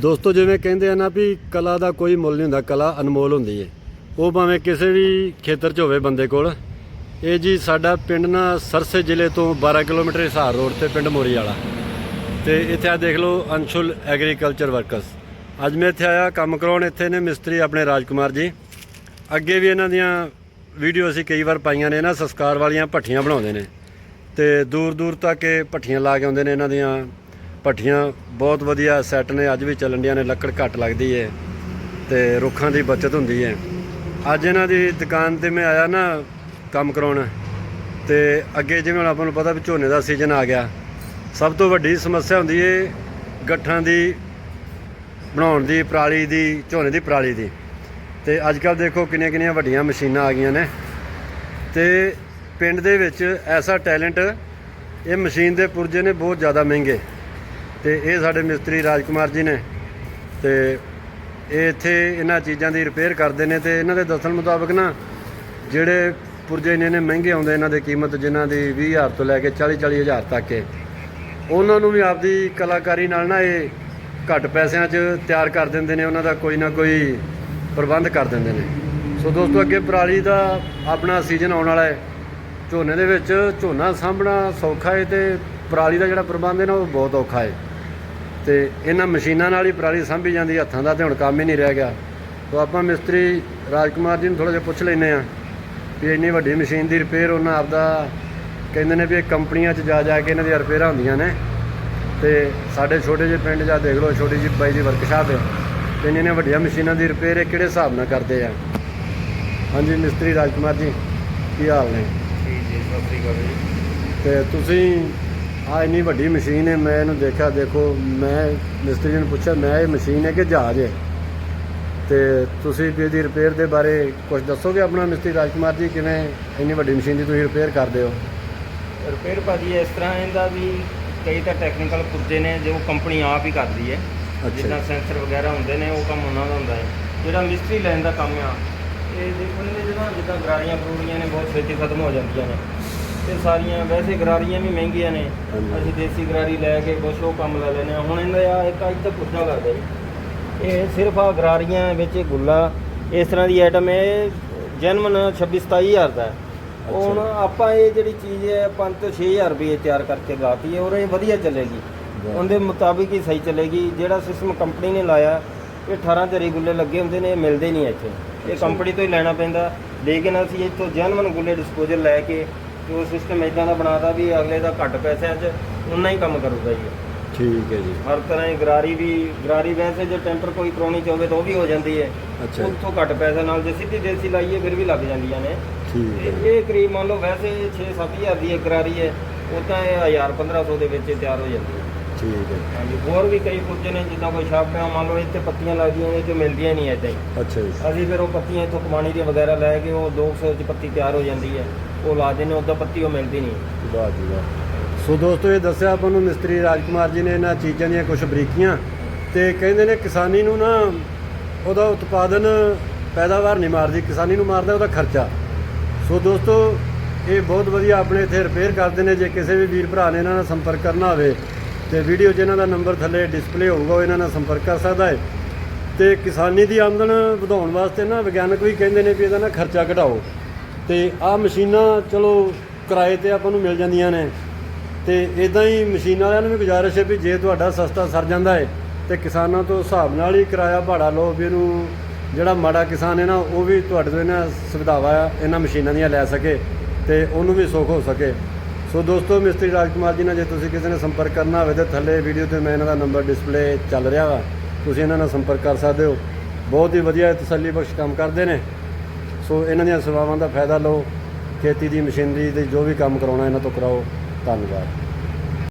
ਦੋਸਤੋ, ਜਿਵੇਂ ਕਹਿੰਦੇ ਆ ਨਾ ਵੀ ਕਲਾ ਦਾ ਕੋਈ ਮੁੱਲ ਨਹੀਂ ਹੁੰਦਾ, ਕਲਾ ਅਨਮੋਲ ਹੁੰਦੀ ਹੈ ਉਹ ਭਾਵੇਂ ਕਿਸੇ ਵੀ ਖੇਤਰ 'ਚ ਹੋਵੇ ਬੰਦੇ ਕੋਲ। ਇਹ ਜੀ ਸਾਡਾ ਪਿੰਡ ਨਾ ਸਰਸੇ ਜ਼ਿਲ੍ਹੇ ਤੋਂ 12 ਕਿਲੋਮੀਟਰ ਹਿਸਾਰ ਰੋਡ ਤੇ ਪਿੰਡ ਮੋਰੀ ਵਾਲਾ। ਤੇ ਇੱਥੇ ਆ ਦੇਖ ਲਓ, ਅੰਸ਼ੁਲ ਐਗਰੀਕਲਚਰ ਵਰਕਰਸ। ਅੱਜ ਮੈਂ ਇੱਥੇ ਆਇਆ, ਕੰਮ ਕਰਾਉਣ ਇੱਥੇ ਨੇ ਮਿਸਤਰੀ ਆਪਣੇ ਰਾਜਕੁਮਾਰ ਜੀ। ਅੱਗੇ ਵੀ ਇਹਨਾਂ ਦੀਆਂ ਵੀਡੀਓ ਅਸੀਂ ਕਈ ਵਾਰ ਪਾਈਆਂ ਨੇ ਨਾ, ਸੰਸਕਾਰ ਵਾਲੀਆਂ ਭੱਠੀਆਂ ਬਣਾਉਂਦੇ ਨੇ। ਤੇ ਦੂਰ ਦੂਰ ਤੱਕ ਇਹ ਭੱਠੀਆਂ ਲਾ ਕੇ ਆਉਂਦੇ ਨੇ ਇਹਨਾਂ ਦੀਆਂ ਭੱਠੀਆਂ ਬਹੁਤ ਵਧੀਆ ਸੈੱਟ ਨੇ, ਅੱਜ ਵੀ ਚੱਲਣ ਡੀਆਂ ਨੇ, ਲੱਕੜ ਘੱਟ ਲੱਗਦੀ ਹੈ ਤੇ ਰੁੱਖਾਂ ਦੀ ਬਚਤ ਹੁੰਦੀ ਹੈ ਅੱਜ ਇਹਨਾਂ ਦੀ ਦੁਕਾਨ ਤੇ ਮੈਂ ਆਇਆ ਨਾ ਕੰਮ ਕਰਾਉਣ ਤੇ ਅੱਗੇ ਜਿਵੇਂ ਹੁਣ ਆਪਾਂ ਨੂੰ ਪਤਾ ਵੀ ਝੋਨੇ ਦਾ ਸੀਜ਼ਨ ਆ ਗਿਆ, ਸਭ ਤੋਂ ਵੱਡੀ ਸਮੱਸਿਆ ਹੁੰਦੀ ਹੈ ਗੱਠਾਂ ਦੀ, ਬਣਾਉਣ ਦੀ, ਪਰਾਲੀ ਦੀ, ਝੋਨੇ ਦੀ ਪਰਾਲੀ ਦੀ। ਤੇ ਅੱਜ ਕੱਲ ਦੇਖੋ ਕਿੰਨੀਆਂ ਕਿੰਨੀਆਂ ਵੱਡੀਆਂ ਮਸ਼ੀਨਾਂ ਆ ਗਈਆਂ ਨੇ ਤੇ ਪਿੰਡ ਦੇ ਵਿੱਚ ਐਸਾ ਟੈਲੈਂਟ, ਇਹ ਮਸ਼ੀਨ ਦੇ ਪੁਰਜੇ ਨੇ ਬਹੁਤ ਜ਼ਿਆਦਾ ਮਹਿੰਗੇ। ਤੇ ਇਹ ਸਾਡੇ ਮਿਸਤਰੀ ਰਾਜਕੁਮਾਰ ਜੀ ਨੇ ਤੇ ਇਹ ਇੱਥੇ ਇਹਨਾਂ ਚੀਜ਼ਾਂ ਦੀ ਰਿਪੇਅਰ ਕਰਦੇ ਨੇ ਤੇ ਇਹਨਾਂ ਦੇ ਦੱਸਣ ਮੁਤਾਬਕ ਨਾ ਜਿਹੜੇ ਪੁਰਜੇ ਇੰਨੇ ਨੇ ਮਹਿੰਗੇ ਆਉਂਦੇ ਇਹਨਾਂ ਦੇ ਕੀਮਤ ਜਿਨ੍ਹਾਂ ਦੀ 20000 ਤੋਂ ਲੈ ਕੇ 40 40000 ਤੱਕ ਹੈ। ਉਹਨਾਂ ਨੂੰ ਵੀ ਆਪਦੀ ਕਲਾਕਾਰੀ ਨਾਲ ਨਾ ਇਹ ਘੱਟ ਪੈਸਿਆਂ 'ਚ ਤਿਆਰ ਕਰ ਦਿੰਦੇ ਨੇ, ਉਹਨਾਂ ਦਾ ਕੋਈ ਨਾ ਕੋਈ ਪ੍ਰਬੰਧ ਕਰ ਦਿੰਦੇ ਨੇ। ਸੋ ਦੋਸਤੋ, ਅੱਗੇ ਪਰਾਲੀ ਦਾ ਆਪਣਾ ਸੀਜ਼ਨ ਆਉਣ ਵਾਲਾ ਹੈ। ਝੋਨੇ ਦੇ ਵਿੱਚ ਝੋਨਾ ਸਾਂਭਣਾ ਸੌਖਾ ਹੈ ਤੇ ਪਰਾਲੀ ਦਾ ਜਿਹੜਾ ਪ੍ਰਬੰਧ ਹੈ ਨਾ, ਉਹ ਬਹੁਤ ਔਖਾ ਹੈ। ਤੇ ਇਹਨਾਂ ਮਸ਼ੀਨਾਂ ਨਾਲ ਹੀ ਪਰਾਲੀ ਸਾਂਭੀ ਜਾਂਦੀ ਹੱਥਾਂ ਦਾ ਤੇ ਹੁਣ ਕੰਮ ਹੀ ਨਹੀਂ ਰਹਿ ਗਿਆ। ਸੋ ਆਪਾਂ ਮਿਸਤਰੀ ਰਾਜਕੁਮਾਰ ਜੀ ਨੂੰ ਥੋੜਾ ਜਿਹਾ ਪੁੱਛ ਲੈਨੇ ਆ ਵੀ ਇੰਨੀ ਵੱਡੀ ਮਸ਼ੀਨ ਦੀ ਰਿਪੇਅਰ ਉਹਨਾਂ ਆਪਦਾ ਕਹਿੰਦੇ ਨੇ ਵੀ ਇਹ ਕੰਪਨੀਆਂ 'ਚ ਜਾ ਜਾ ਕੇ ਇਹਨਾਂ ਦੀਆਂ ਰਿਪੇਅਰਾਂ ਹੁੰਦੀਆਂ ਨੇ। ਤੇ ਸਾਡੇ ਛੋਟੇ ਜਿਹੇ ਪਿੰਡ ਜਾ ਦੇਖ ਲਓ ਛੋਟੀ ਜਿਹੀ ਬਾਈ ਦੀ ਵਰਕਸ਼ਾਪ ਹੈ ਤੇ ਇੰਨੀਆਂ ਵੱਡੀਆਂ ਮਸ਼ੀਨਾਂ ਦੀ ਰਿਪੇਅਰ ਇਹ ਕਿਹੜੇ ਹਿਸਾਬ ਨਾਲ ਕਰਦੇ ਆ? ਹਾਂਜੀ ਮਿਸਤਰੀ ਰਾਜਕੁਮਾਰ ਜੀ ਕੀ ਹਾਲ ਨੇ? ਠੀਕ ਜੀ ਸਤਿ ਸ੍ਰੀ ਅਕਾਲ ਜੀ। ਤੇ ਤੁਸੀਂ ਆ ਇੰਨੀ ਵੱਡੀ ਮਸ਼ੀਨ ਹੈ ਮੈਂ ਇਹਨੂੰ ਦੇਖਿਆ ਦੇਖੋ ਮੈਂ ਮਿਸਤਰੀ ਨੂੰ ਪੁੱਛਿਆ ਮੈਂ ਇਹ ਮਸ਼ੀਨ ਹੈ ਕਿ ਜਹਾਜ਼ ਹੈ? ਤੇ ਤੁਸੀਂ ਵੀ ਇਹਦੀ ਰਿਪੇਅਰ ਦੇ ਬਾਰੇ ਕੁਝ ਦੱਸੋਗੇ ਆਪਣਾ ਮਿਸਤਰੀ ਰਾਜਕੁਮਾਰ ਜੀ ਕਿਵੇਂ ਇੰਨੀ ਵੱਡੀ ਮਸ਼ੀਨ ਦੀ ਤੁਸੀਂ ਰਿਪੇਅਰ ਕਰਦੇ ਹੋ? ਰਿਪੇਅਰ ਭਾਜੀ ਇਸ ਤਰ੍ਹਾਂ ਇਹਦਾ ਵੀ ਕਈ ਤਾਂ ਟੈਕਨੀਕਲ ਪੁਰਜੇ ਨੇ ਜੋ ਕੰਪਨੀ ਆਪ ਹੀ ਕਰਦੀ ਹੈ। ਜਿੱਦਾਂ ਸੈਂਸਰ ਵਗੈਰਾ ਹੁੰਦੇ ਨੇ ਉਹ ਕੰਮ ਉਹਨਾਂ ਦਾ ਹੁੰਦਾ ਹੈ। ਜਿਹੜਾ ਮਿਸਤਰੀ ਲੈਣ ਦਾ ਕੰਮ ਆ ਇਹ ਦੇਖੋ ਇਹਨੇ ਜਿਹੜਾ ਜਿੱਦਾਂ ਗਰਾਰੀਆਂ ਫਰੂੜੀਆਂ ਨੇ ਬਹੁਤ ਛੇਤੀ ਖਤਮ ਹੋ ਜਾਂਦੀਆਂ ਨੇ। ਤੇ ਸਾਰੀਆਂ ਵੈਸੇ ਗਰਾਰੀਆਂ ਵੀ ਮਹਿੰਗੀਆਂ ਨੇ। ਹਾਂਜੀ। ਅਸੀਂ ਦੇਸੀ ਗਰਾਰੀ ਲੈ ਕੇ ਕੁਛ ਉਹ ਕੰਮ ਲੈ ਲੈਨੇ ਆ ਹੁਣ ਇਹਦਾ ਆ ਇੱਕ ਅੱਜ ਤੱਕ ਪੁੱਜਾ ਲੱਗਦਾ ਜੀ। ਇਹ ਸਿਰਫ ਆ ਗਰਾਰੀਆਂ ਵਿੱਚ ਇਹ ਗੁੱਲਾ ਇਸ ਤਰ੍ਹਾਂ ਦੀ ਆਈਟਮ ਹੈ। ਜਨਮਨ 26 27000 ਦਾ ਹੈ। ਹੁਣ ਆਪਾਂ ਇਹ ਜਿਹੜੀ ਚੀਜ਼ ਹੈ 5 ਤੋਂ 6000 ਰੁਪਏ ਤਿਆਰ ਕਰਕੇ ਗਾਤੀ ਹੈ ਔਰ ਇਹ ਵਧੀਆ ਚੱਲੇਗੀ। ਵਾਹ। ਉਹਦੇ ਮੁਤਾਬਿਕ ਹੀ ਸਹੀ ਚੱਲੇਗੀ। ਜਿਹੜਾ ਸਿਸਟਮ ਕੰਪਨੀ ਨੇ ਲਾਇਆ ਇਹ 18 ਤੇ ਗੁੱਲੇ ਲੱਗੇ ਹੁੰਦੇ ਨੇ ਇਹ ਮਿਲਦੇ ਨਹੀਂ ਇੱਥੇ। ਇਹ ਕੰਪਨੀ ਤੋਂ ਹੀ ਲੈਣਾ ਪੈਂਦਾ। ਲੇਕਿਨ ਅਸੀਂ ਇੱਥੋਂ ਜਨਮਨ ਗੁੱਲੇ ਡਿਸਪੋਜ਼ਲ ਲੈ ਕੇ ਜੋ ਸਿਸਟਮ ਇਦਾਂ ਦਾ ਬਣਾਤਾ ਵੀ ਅਗਲੇ ਦਾ ਘੱਟ ਪੈਸਿਆਂ 'ਚ ਉਨਾ ਹੀ ਕੰਮ ਕਰੂਗਾ ਜੀ। ਠੀਕ ਹੈ ਜੀ। ਹਰ ਤਰ੍ਹਾਂ ਦੀ ਗਰਾਰੀ ਵੀ ਗਰਾਰੀ ਵੈਸੇ ਜੇ ਟੈਂਪਰ ਕੋਈ ਕਰਾਉਣੀ ਚਾਹੋਗੇ ਤਾਂ ਉਹ ਵੀ ਹੋ ਜਾਂਦੀ ਹੈ। ਅੱਛਾ ਜੀ। ਉੱਥੋਂ ਘੱਟ ਪੈਸੇ ਨਾਲ ਜੇ ਸਿੱਧੀ ਦੇਸੀ ਲਾਈਏ ਫਿਰ ਵੀ ਲੱਗ ਜਾਂਦੀਆਂ ਨੇ। ਠੀਕ ਹੈ ਇਹ ਕਰੀਬ ਮੰਨ ਲਓ ਵੈਸੇ 6-7000 ਦੀ ਇੱਕ ਗਰਾਰੀ ਹੈ ਉਹ ਤਾਂ ਇਹ 1000-1500 ਦੇ ਵਿੱਚ ਹੀ ਤਿਆਰ ਹੋ ਜਾਂਦੀ ਹੈ। ਠੀਕ ਹੈ। ਹਾਂਜੀ ਹੋਰ ਵੀ ਕਈ ਪੁੱਜੇ ਨੇ ਜਿੱਦਾਂ ਕੋਈ ਛਾਪਿਆਂ ਮੰਨ ਲਓ ਇੱਥੇ ਪੱਤੀਆਂ ਲੱਗਦੀਆਂ ਨੇ ਜੋ ਮਿਲਦੀਆਂ ਨਹੀਂ ਏਦਾਂ ਹੀ। ਅੱਛਾ ਜੀ। ਅਸੀਂ ਫਿਰ ਉਹ ਪੱਤੀਆਂ ਇੱਥੋਂ ਕਮਾਣੀ ਦੀਆਂ ਵਗੈਰਾ ਲੈ ਕੇ ਉਹ 200 ਚ ਪੱਤੀ ਤਿਆਰ ਹੋ ਜਾਂਦੀ ਹੈ। ਉਹ ਲਾ ਦਿੰਦੇ ਉੱਦਾਂ ਪੱਤੀ ਉਹ ਮਿਲਦੀ ਨਹੀਂ। ਵਾਹ ਜੀ ਵਾਹ। ਸੋ ਦੋਸਤੋ ਇਹ ਦੱਸਿਆ ਆਪਾਂ ਨੂੰ ਮਿਸਤਰੀ ਰਾਜਕੁਮਾਰ ਜੀ ਨੇ ਇਹਨਾਂ ਚੀਜ਼ਾਂ ਦੀਆਂ ਕੁਝ ਬਰੀਕੀਆਂ ਤੇ ਕਹਿੰਦੇ ਨੇ ਕਿਸਾਨੀ ਨੂੰ ਨਾ ਉਹਦਾ ਉਤਪਾਦਨ ਪੈਦਾਵਾਰ ਨਹੀਂ ਮਾਰਦੀ ਕਿਸਾਨੀ ਨੂੰ ਮਾਰਦਾ ਉਹਦਾ ਖਰਚਾ। ਸੋ ਦੋਸਤੋ ਇਹ ਬਹੁਤ ਵਧੀਆ ਆਪਣੇ ਇੱਥੇ ਰਿਪੇਅਰ ਕਰਦੇ ਨੇ ਜੇ ਕਿਸੇ ਵੀ ਵੀਰ ਭਰਾ ਨੇ ਇਹਨਾਂ ਨਾਲ ਸੰਪਰਕ ਕਰਨਾ ਹੋਵੇ। ਤੇ ਵੀਡੀਓ ਜਿਹਨਾਂ ਦਾ ਨੰਬਰ ਥੱਲੇ ਡਿਸਪਲੇ ਹੋਊਗਾ, ਉਹ ਇਹਨਾਂ ਨਾਲ ਸੰਪਰਕ ਕਰ ਸਕਦਾ ਹੈ। ਤੇ ਕਿਸਾਨੀ ਦੀ ਆਮਦਨ ਵਧਾਉਣ ਵਾਸਤੇ ਨਾ ਵਿਗਿਆਨਕ ਵੀ ਕਹਿੰਦੇ ਨੇ ਵੀ ਇਹਦਾ ਨਾ ਖਰਚਾ ਘਟਾਓ। ਤੇ ਆਹ ਮਸ਼ੀਨਾਂ ਚਲੋ ਕਿਰਾਏ ਤੇ ਆਪਾਂ ਨੂੰ ਮਿਲ ਜਾਂਦੀਆਂ ਨੇ। ਤੇ ਇਦਾਂ ਹੀ ਮਸ਼ੀਨ ਵਾਲਿਆਂ ਨੂੰ ਵੀ ਗੁਜ਼ਾਰਿਸ਼ ਹੈ ਵੀ ਜੇ ਤੁਹਾਡਾ ਸਸਤਾ ਸਰ ਜਾਂਦਾ ਹੈ, ਤੇ ਕਿਸਾਨਾਂ ਤੋਂ ਹਿਸਾਬ ਨਾਲ ਹੀ ਕਿਰਾਇਆ ਭਾੜਾ ਲਓ ਵੀ ਇਹਨੂੰ ਜਿਹੜਾ ਮਾੜਾ ਕਿਸਾਨ ਹੈ ਨਾ, ਉਹ ਵੀ ਤੁਹਾਡੇ ਤੋਂ ਇਹਨਾਂ ਸੁਵਿਧਾਵਾਂ, ਇਹਨਾਂ ਮਸ਼ੀਨਾਂ ਦੀਆਂ ਲੈ ਸਕੇ ਤੇ ਉਹਨੂੰ ਵੀ ਸੁੱਖ ਹੋ ਸਕੇ। ਸੋ ਦੋਸਤੋ, ਮਿਸਤਰੀ ਰਾਜਕੁਮਾਰ ਜੀ ਨਾਲ ਜੇ ਤੁਸੀਂ ਕਿਸੇ ਨੇ ਸੰਪਰਕ ਕਰਨਾ ਹੋਵੇ ਤਾਂ ਥੱਲੇ ਵੀਡੀਓ ਤੇ ਮੈਂ ਇਹਨਾਂ ਦਾ ਨੰਬਰ ਡਿਸਪਲੇ ਚੱਲ ਰਿਹਾ ਵਾ। ਤੁਸੀਂ ਇਹਨਾਂ ਨਾਲ ਸੰਪਰਕ ਕਰ ਸਕਦੇ ਹੋ। ਬਹੁਤ ਹੀ ਵਧੀਆ ਤਸੱਲੀ ਬਖਸ਼ ਕੰਮ ਕਰਦੇ ਨੇ। ਸੋ ਇਹਨਾਂ ਦੀਆਂ ਸੇਵਾਵਾਂ ਦਾ ਫਾਇਦਾ ਲਓ। ਖੇਤੀ ਦੀ, ਮਸ਼ੀਨਰੀ ਦੇ ਜੋ ਵੀ ਕੰਮ ਕਰਾਉਣਾ, ਇਹਨਾਂ ਤੋਂ ਕਰਾਓ। ਧੰਨਵਾਦ।